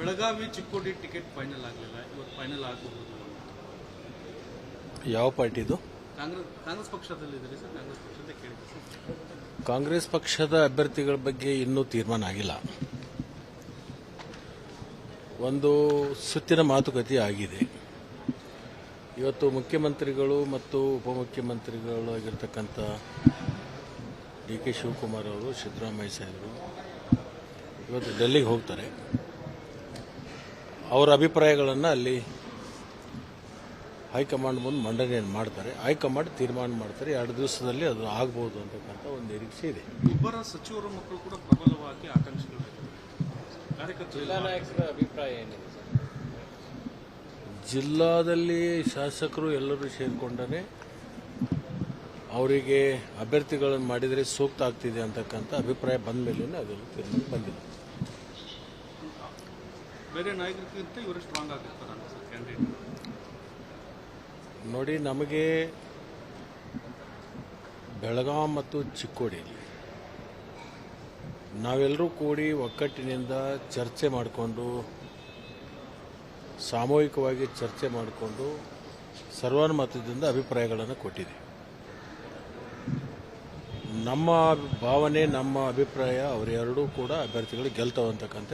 Belagavi Chikkodi ticket final ಆಗಲಿಲ್ಲ ಇವತ್ತು final ಆಗಬಹುದು ಯಾವ ಪಾರ್ಟಿದು ಕಾಂಗ್ರೆಸ್ ಕಾಂಗ್ರೆಸ್ ಪಕ್ಷದಲ್ಲಿ ಸರ್ ಕಾಂಗ್ರೆಸ್ ಪಕ್ಷದ ಕೇಳಿದೆ ಸರ್. ಕಾಂಗ್ರೆಸ್ ಪಕ್ಷದ ಅಭ್ಯರ್ಥಿಗಳ ಬಗ್ಗೆ ಇನ್ನೂ ತೀರ್ಮಾನ ಆಗಿಲ್ಲ. ಒಂದು ಸುತ್ತಿನ ಮಾತುಕತೆ ಆಗಿದೆ. ಇವತ್ತು ಮುಖ್ಯಮಂತ್ರಿಗಳು ಮತ್ತು ಉಪಮುಖ್ಯಮಂತ್ರಿಗಳು ಆಗಿರ್ತಕ್ಕಂಥ ಡಿ ಕೆ ಶಿವಕುಮಾರ್ ಅವರು ಸಿದ್ದರಾಮಯ್ಯ ಸಾಹೇಬರು ಇವತ್ತು ಡೆಲ್ಲಿಗೆ ಹೋಗ್ತಾರೆ. ಅವರ ಅಭಿಪ್ರಾಯಗಳನ್ನು ಅಲ್ಲಿ ಹೈಕಮಾಂಡ್ ಮುಂದೆ ಮಂಡನೆಯನ್ನು ಮಾಡ್ತಾರೆ. ಹೈಕಮಾಂಡ್ ತೀರ್ಮಾನ ಮಾಡ್ತಾರೆ. ಎರಡು ದಿವಸದಲ್ಲಿ ಅದು ಆಗ್ಬೋದು ಅಂತಕ್ಕಂಥ ಒಂದು ನಿರೀಕ್ಷೆ ಇದೆ. ಇಬ್ಬರ ಸಚಿವರ ಮಕ್ಕಳು ಕೂಡ ಪ್ರಬಲವಾಗಿ ಆಕಾಂಕ್ಷಿಗಳು ಜಿಲ್ಲಾ ನಾಯಕರ ಅಭಿಪ್ರಾಯ ಏನಿದೆ ಸರ್? ಜಿಲ್ಲಾದಲ್ಲಿ ಶಾಸಕರು ಎಲ್ಲರೂ ಸೇರಿಕೊಂಡರೆ ಅವರಿಗೆ ಅಭ್ಯರ್ಥಿಗಳನ್ನು ಮಾಡಿದರೆ ಸೂಕ್ತ ಆಗ್ತಿದೆ ಅಂತಕ್ಕಂಥ ಅಭಿಪ್ರಾಯ ಬಂದ ಮೇಲೆ ಅದೆಲ್ಲ ತೀರ್ಮಾನ ಬಂದಿದೆ. ಬೇರೆ ನಾಯಕರಿಗಿಂತ ಇವರು ಸ್ಟ್ರಾಂಗ್ ಆಗಿರ್ತಾರೆ ಸರ್ ಕ್ಯಾಂಡಿಡೇಟ್ ನೋಡಿ, ನಮಗೆ ಬೆಳಗಾಂ ಮತ್ತು ಚಿಕ್ಕೋಡಿಯಲ್ಲಿ ನಾವೆಲ್ಲರೂ ಕೂಡಿ ಒಕ್ಕಟ್ಟಿನಿಂದ ಚರ್ಚೆ ಮಾಡಿಕೊಂಡು, ಸಾಮೂಹಿಕವಾಗಿ ಚರ್ಚೆ ಮಾಡಿಕೊಂಡು ಸರ್ವಾನುಮತದಿಂದ ಅಭಿಪ್ರಾಯಗಳನ್ನು ಕೊಟ್ಟಿದೆ ನಮ್ಮ ಭಾವನೆ, ನಮ್ಮ ಅಭಿಪ್ರಾಯ, ಅವರೆರಡೂ ಕೂಡ ಅಭ್ಯರ್ಥಿಗಳು ಗೆಲ್ತಾವಂತಕ್ಕಂಥ